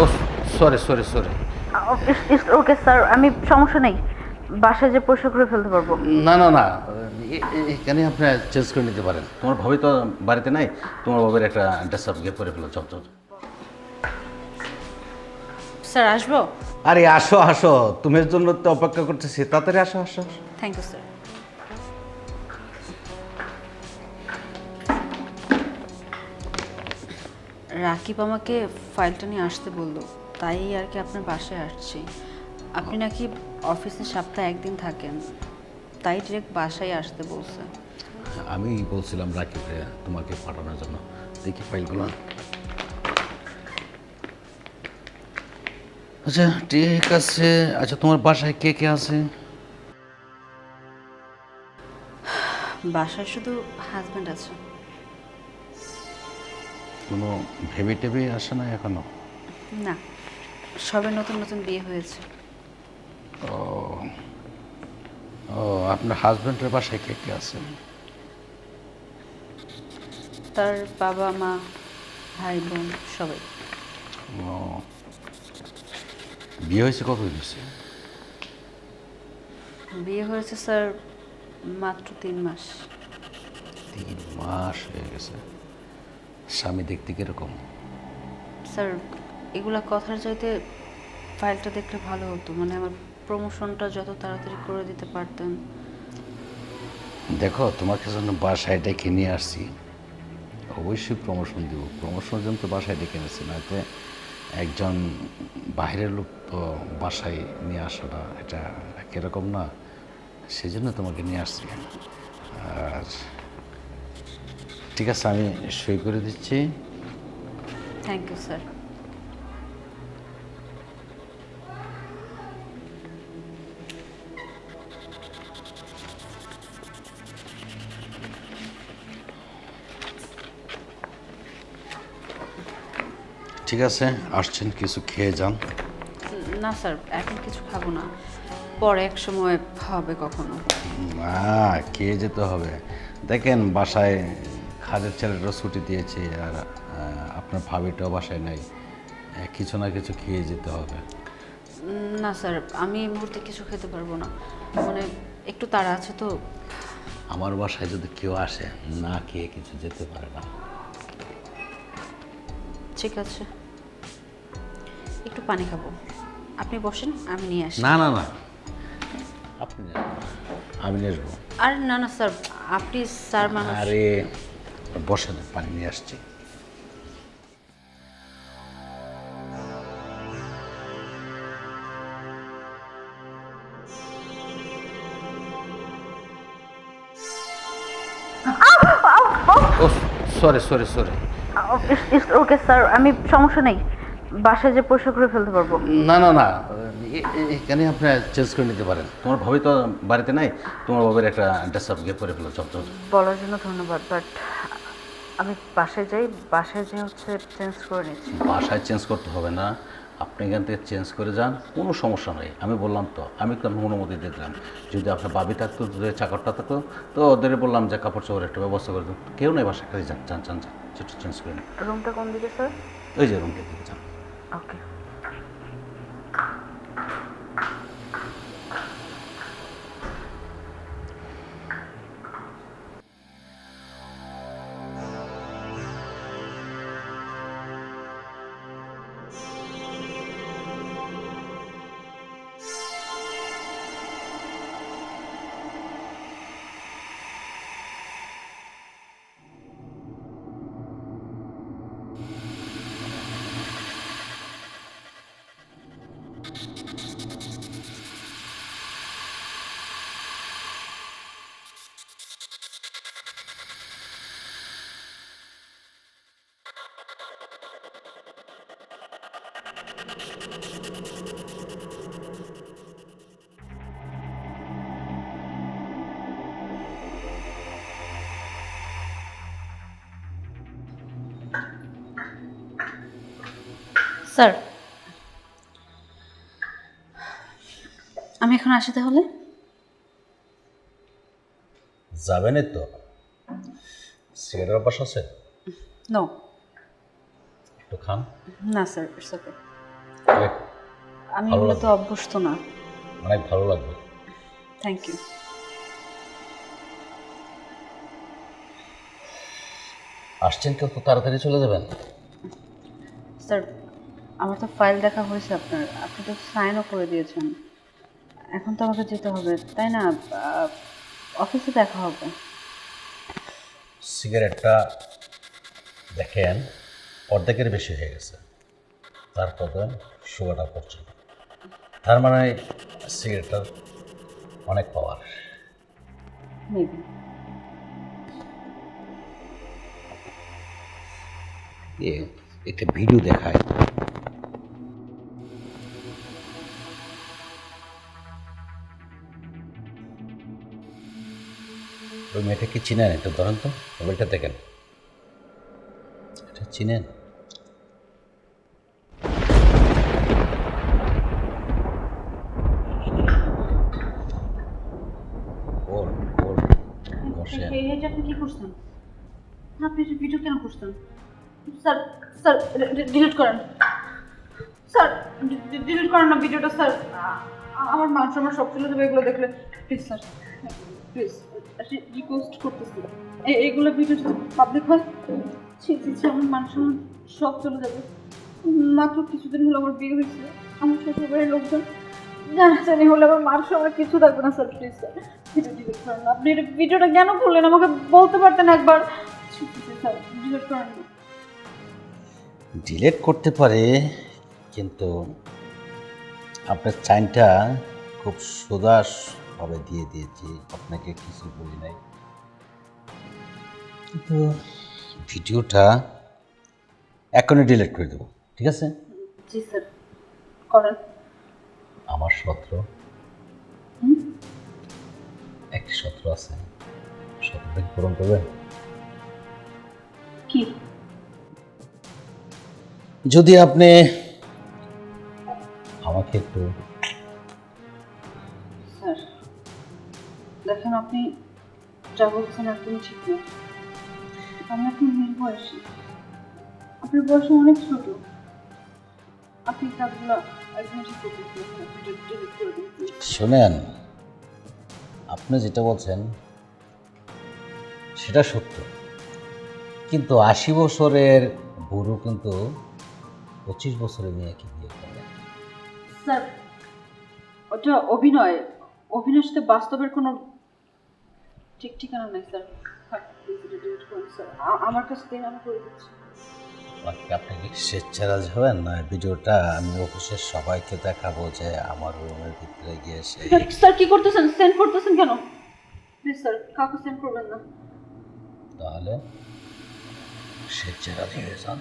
ও sorry sorry sorry okay sir আমি সমস্যা নেই। বাসায় যে পরিষ্কার করে ফেলতে পারব। না না না এখানে আপনি চেঞ্জ করে নিতে পারেন। তোমার ভাবি তো বাড়িতে নাই তোমার বাবার একটা ড্রেস আপ গিয়ে পরে ফেলো চপ চপ স্যার আসব? আরে আসো আসো তোমার জন্য তো অপেক্ষা করতেছি তাড়াতাড়ি আসো আসো আসো। থ্যাংক ইউ স্যার রাকিব আমাকে ফাইলটা নিয়ে আসতে বলল তাই আর কি আপনার বাসায় আসছি। আপনি নাকি অফিসে সপ্তাহে একদিন থাকেন তাই ডিরেক্ট বাসায় আসতে বলছে। আমি বলছিলাম রাকিবকে তোমাকে পাঠানোর জন্য। দেখি ফাইলগুলো। আচ্ছা ঠিক আছে। আচ্ছা তোমার বাসায় কে কে আছে? বাসায় শুধু হাজব্যান্ড আছে। কোনো ভেবে টেবে আসে না এখনও? না সবে নতুন নতুন বিয়ে হয়েছে। ও ও আপনার হাজব্যান্ডের বাসায় কে কে আছে? তার বাবা মা ভাই বোন সবাই। ও বিয়ে হয়েছে কত হয়েছে? বিয়ে হয়েছে স্যার মাত্র তিন মাস। তিন মাস হয়ে গেছে। স্বামী দেখতে কীরকম? স্যার এগুলা কথার চাইতে ফাইলটা দেখলে ভালো হতো। মানে আমার প্রমোশনটা যত তাড়াতাড়ি করে দিতে পারতেন। দেখো তোমাকে জন্য বাসায় ডেকে নিয়ে আসছি। অবশ্যই প্রমোশন দিব। প্রমোশনের জন্য তো বাসায় ডেকে এনেছি নয়তো একজন বাইরের লোক তো বাসায় নিয়ে আসাটা এটা কীরকম না? সেজন্য তোমাকে নিয়ে আসছি। আর ঠিক আছে আমি সই করে দিচ্ছি। থ্যাংক ইউ স্যার ঠিক আছে আসছেন কিছু খেয়ে যান। না স্যার এখন কিছু খাব না। পরে এক সময় হবে কখনো। না খেয়ে যেতে হবে। দেখেন বাসায় খাদের ছেলেটা ছুটি দিয়েছে আর আপনার ভাবিটাও বাসায় নাই। কিছু না কিছু খেয়ে যেতে হবে। না স্যার আমি এই মুহূর্তে কিছু খেতে পারব না। মানে একটু তাড়া আছে তো। আমার বাসায় যদি কেউ আসে না খেয়ে কিছু যেতে পারে না। ঠিক আছে। একটু পানি খাব। আপনি বসেন আমি নিয়ে আসি। না না না। আপনি আমি নিয়ে আসব। আর না না স্যার আপনি স্যার মানুষ। আরে বসেন পানি নিয়ে আসছি। Sorry sorry sorry. Okay sir আমি সমস্যা নেই। বাসায় যে পরিষ্কার করে ফেলতে পারব। না না না এখানে আপনি চেঞ্জ করে নিতে পারেন। তোমার ভাবি তো বাড়িতে নাই তোমার বাবার একটা ড্রেস আপ গিয়ে পরে ফেলো চপ বলার জন্য ধন্যবাদ বাট আমি বাসায় যাই বাসায় যাই হচ্ছে চেঞ্জ করে নিচ্ছি। বাসায় চেঞ্জ করতে হবে না। আপনি এখান থেকে চেঞ্জ করে যান কোনো সমস্যা নেই। আমি বললাম তো আমি তো আমি অনুমতি দিয়ে দিলাম। যদি আপনার বাবি থাকতো যদি চাকরটা থাকতো তো ওদের বললাম যে কাপড় চোপড় একটা ব্যবস্থা করে দিন। কেউ নেই বাসায় খালি যান যান যান যান সেটা চেঞ্জ করে নিন। রুমটা কোন দিকে স্যার ওই যে রুমটা দিকে যান। ওকে স্যার এখন আসি তাহলে? যাবেন তো। অভ্যাস আছে? নো একটু খান। না স্যার ইটস ওকে আমি অভ্যস্ত না। অনেক ভালো লাগবে। থ্যাংক ইউ আসছেন কেউ? তো তাড়াতাড়ি চলে যাবেন। স্যার আমার তো ফাইল দেখা হয়েছে আপনার। আপনি তো সাইনও করে দিয়েছেন। এখন তো আমাকে যেতে হবে তাই না? অফিসে দেখা হবে। সিগারেটটা দেখেন অর্ধেকের বেশি হয়ে গেছে। তারপর সুগারটা পড়ছে। তার মানে সিগারেটটার অনেক পাওয়ার মেবি এ ভিডিও দেখায়। ওই মেয়েটাকে চিনেন? একটু ধরেন তো, মোবাইলটা দেখেন। এটা চিনেন? আপনি ভিডিও স্যার স্যার ডিলিট করেন। স্যার ডিলিট করেন না ভিডিওটা স্যার। আমার মানুষ আমার সব যাবে, এগুলো দেখলে। Please sir. প্লিজ করতেছি ভিডিও যদি পাবলিক হয় আমার চলে যাবে। মাত্র কিছুদিন হলো আমার বিয়ে হয়েছে। আমার শ্বশুরবাড়ির লোকজন হলে আমার কিছু থাকবে না স্যার প্লিজ স্যার ভিডিওটা কেন করলেন? আমাকে বলতে পারতেন একবার। স্যার ডিলিট করেন ডিলেট করতে পারে, কিন্তু আপনার চাইনটা খুব সুদাসভাবে দিয়ে দিয়েছি আপনাকে কিছু বলি নাই। কিন্তু ভিডিওটা এখনই ডিলিট করে দেবো ঠিক আছে? জি স্যার করেন। আমার সত্র। একটি সত্র আছে। সত্রটা কি পূরণ করবেন? কি? যদি আপনি আমাকে একটু স্যার দেখেন আপনি যা বলছেন একদম ঠিক না। আমি এখন মেয়ের বয়সী আপনার বয়স অনেক ছোট। আপনি কাজগুলো একদম ঠিক। শোনেন আপনি যেটা বলছেন সেটা সত্য। কিন্তু আশি বছরের বুড়ো কিন্তু পঁচিশ বছরের মেয়েকে বিয়ে করে। স্যার ওটা অভিনয়। অভিনয়ের সাথে বাস্তবের কোনো ঠিক ঠিকানা নেই স্যার। আমার কাছে দিন আমি করে দিচ্ছি। আপনি কি স্বেচ্ছারাজ হবেন? না ভিডিওটা আমি অফিসের সবাইকে দেখাবো যে আমার রুমের ভিতরে গিয়ে সে স্যার, কি করতেছেন? সেন্ড করতেছেন কেন? প্লিজ স্যার কাউকে সেন্ড করবেন না। তাহলে স্বেচ্ছারাজ হয়ে যান।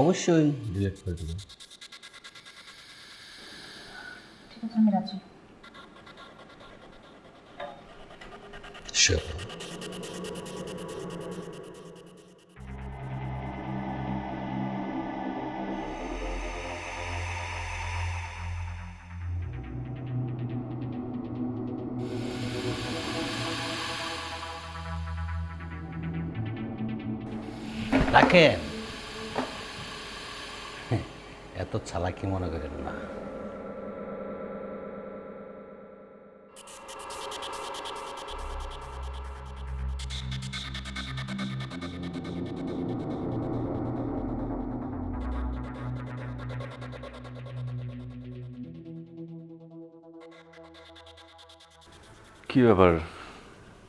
অবশ্যই ডিলিট করে দেবেন। আমি রাজি রাখেন। এত চালাকি মনে করেন না। কি ব্যাপার?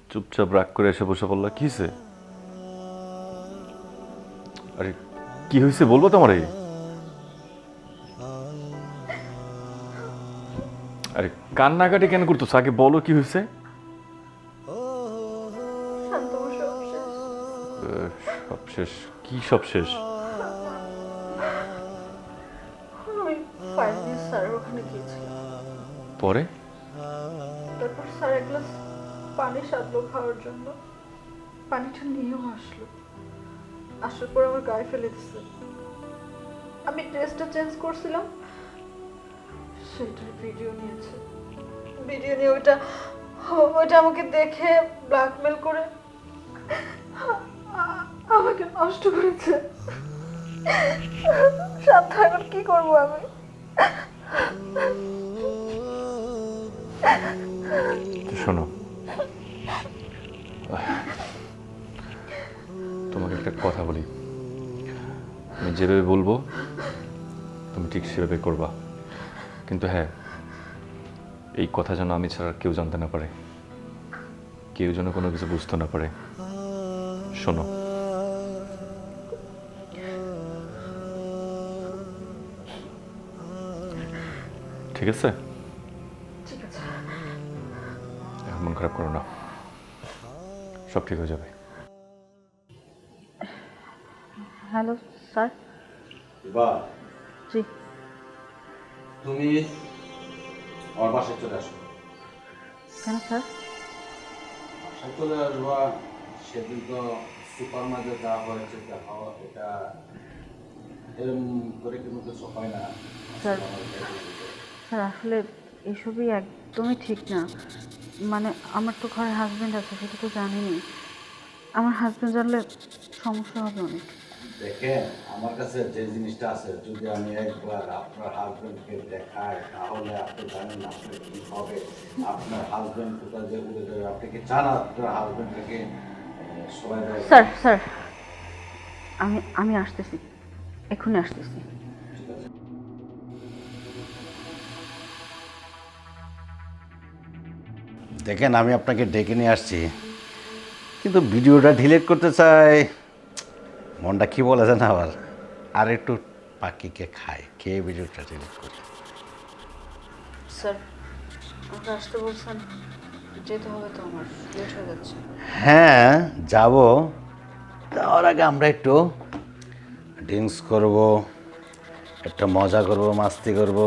চুপচাপ রাগ করে এসে বসে পড়লা কি হয়েছে আরে কি হয়েছে বলব তোমারে? আরে কান্নাকাটি কেন করতো আগে বলো কি হয়েছে সব শেষ। কি সব শেষ? পরে? জন্য? পানিটা নিয়েও আসলো আসার পর আমার গায়ে ফেলে দিচ্ছে আমি ড্রেসটা চেঞ্জ করছিলাম সেটার ভিডিও নিয়েছে। ভিডিও নিয়ে ওইটা ওইটা আমাকে দেখে ব্ল্যাকমেল করে আমাকে নষ্ট করেছে। শান্ত এখন কি করব আমি? শোনো তোমাকে একটা কথা বলি। আমি যেভাবে বলব তুমি ঠিক সেভাবে করবা। কিন্তু হ্যাঁ এই কথা যেন আমি ছাড়া কেউ জানতে না পারে। কেউ যেন কোনো কিছু বুঝতে না পারে। শোনো। ঠিক আছে? মন খারাপ করো না। সব ঠিক হয়ে যাবে। Hello sir. বা জি। তুমি আমার বাসায় চলে আসো। কেন স্যার? বাসায় চলে আসবা সেদিন তো সুপার মার্কেটে যাওয়া হয়েছে দেখা হওয়া এটা এরকম করে কিন্তু কিছু হয় না। স্যার স্যার আসলে এসবই একদমই ঠিক না। মানে আমার তো ঘরে হাজব্যান্ড আছে সেটা তো জানিনি। আমার হাজব্যান্ড জানলে সমস্যা হবে অনেক। দেখেন আমার কাছে যে জিনিসটা আছে যদি আমি একবার আপনার হাজবেন্ডকে দেখাই তাহলে আপনি জানেন আপনার কি হবে। আপনার হাজবেন্ড কোথায় যে উড়ে যাবে? আপনি কি চান আপনার হাজবেন্ডকে সবাই স্যার স্যার আমি আমি আসতেছি। এখনই আসতেছি। দেখেন আমি আপনাকে ডেকে নিয়ে আসছি। কিন্তু ভিডিওটা ডিলিট করতে চাই। মনটা কি বলে জান আবার? আর একটু পাখিকে খায় খেয়ে ভিডিওটা ডিলিট করি। স্যার আসতে বলছেন যেতে হবে তো আমার লেট হয়ে যাচ্ছে। হ্যাঁ যাব। তার আগে আমরা একটু ড্রিঙ্কস করব একটা মজা করব মাস্তি করব।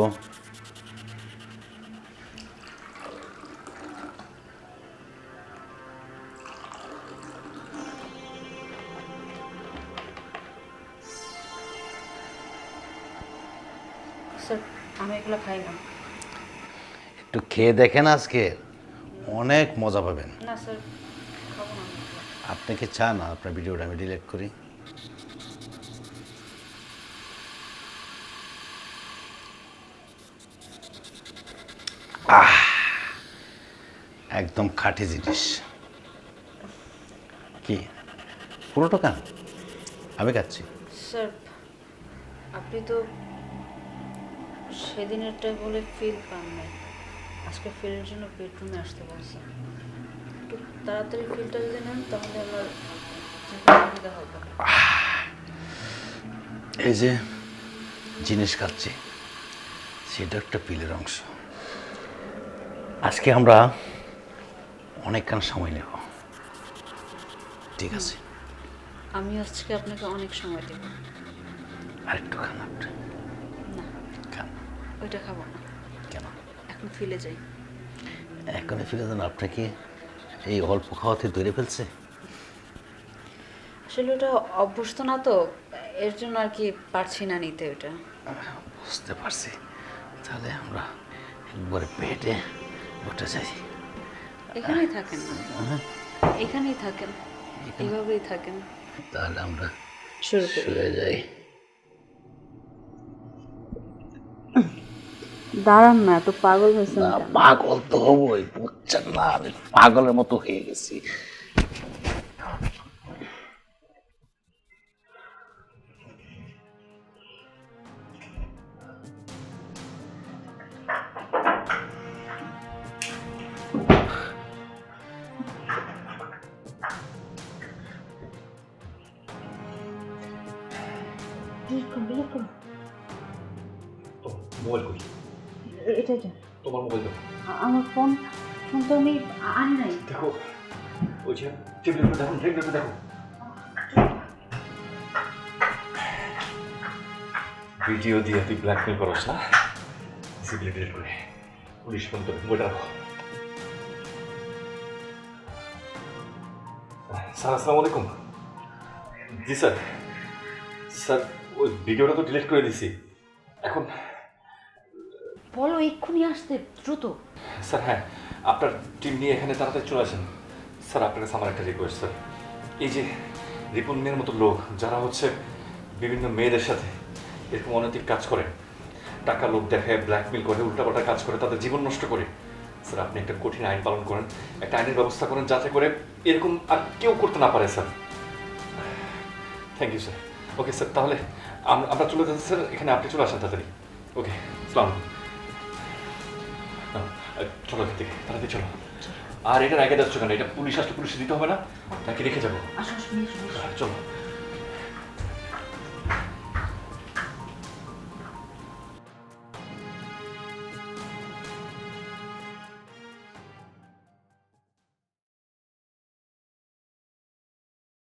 স্যার আমি এগুলো খাই না। একটু খেয়ে দেখেন আজকে। অনেক মজা পাবেন। না স্যার। আপনি কি চান? আপনার ভিডিওটা আমি ডিলিট করি। আহ একদম খাঁটি জিনিস। কি? পুরোটা কেন? আমি খাচ্ছি। স্যার আপনি তো সেদিনেরটাই বলে ফিল পান নাই। আজকে ফিলের জন্য বেডরুমে আসতে বলছেন একটু তাড়াতাড়ি ফিলটা যদি নেন তাহলে আমার সুবিধা হবে। এই যে জিনিস খাচ্ছি সেটা একটা পিলের অংশ। আজকে আমরা অনেকক্ষণ সময় নেব। ঠিক আছে। আমি আজকে আপনাকে অনেক সময় দেব। আরেকটু খান আপনি। ওইটা খাব না। কেন? এখন ফিলে যাই। এখনই ফিরে দেন আপনাকে এই অল্প খাওয়াতে ধরে ফেলছে? আসলে ওটা অভ্যস্ত না তো এর জন্য আর কি পারছি না নিতে ওটা বুঝতে পারছি। তাহলে আমরা একবারে পেটে উঠে যাই। এখানেই থাকেন। এখানেই থাকেন। এইভাবেই থাকেন। তাহলে আমরা শুরু করি। যাই। দাঁড়ান না এত পাগল হয়েছেন না পাগল তো হবই বুঝছেন না আমি পাগলের মতো হয়ে গেছি। মোবাইল কই এটা এটা তোমার মোবাইল দাও আমার ফোন ফোন তো আমি আনি নাই। দেখো ওই যে টেবিলের উপর দেখো টেবিলের উপর দেখো। ভিডিও দিয়ে তুই ব্ল্যাকমেল করস না? সিভিল ডিলিট করে। পুলিশ ফোন করে রাখো। স্যার আসসালামু আলাইকুম। জি স্যার। স্যার ওই ভিডিওটা তো ডিলিট করে দিছি। এখন বলো, এক্ষুনি আসতে, দ্রুত। স্যার হ্যাঁ আপনার টিম নিয়ে এখানে তাড়াতাড়ি চলে আসেন। স্যার, আপনার কাছে আমার একটা রিকোয়েস্ট স্যার। এই যে রিপন মেয়ের মতো লোক, যারা হচ্ছে বিভিন্ন মেয়েদের সাথে এরকম অনৈতিক কাজ করে, টাকা লোক দেখায় ব্ল্যাকমেল করে, উল্টাপাল্টা কাজ করে, তাদের জীবন নষ্ট করে, স্যার, আপনি একটা কঠিন আইন পালন করেন, একটা আইনের ব্যবস্থা করেন, যাতে করে এরকম আর কেউ করতে না পারে, sir. Thank you sir okay sir তাহলে আম- আমরা চলে যাচ্ছি, স্যার। এখানে আপনি চলে আসেন তাড়াতাড়ি। ওকে সালাম চলো থেকে তাড়াতাড়ি চলো। আর এটা রেখে যাচ্ছ কেন এটা পুলিশ আসলে পুলিশে দিতে হবে না তাকে রেখে যাব। চলো।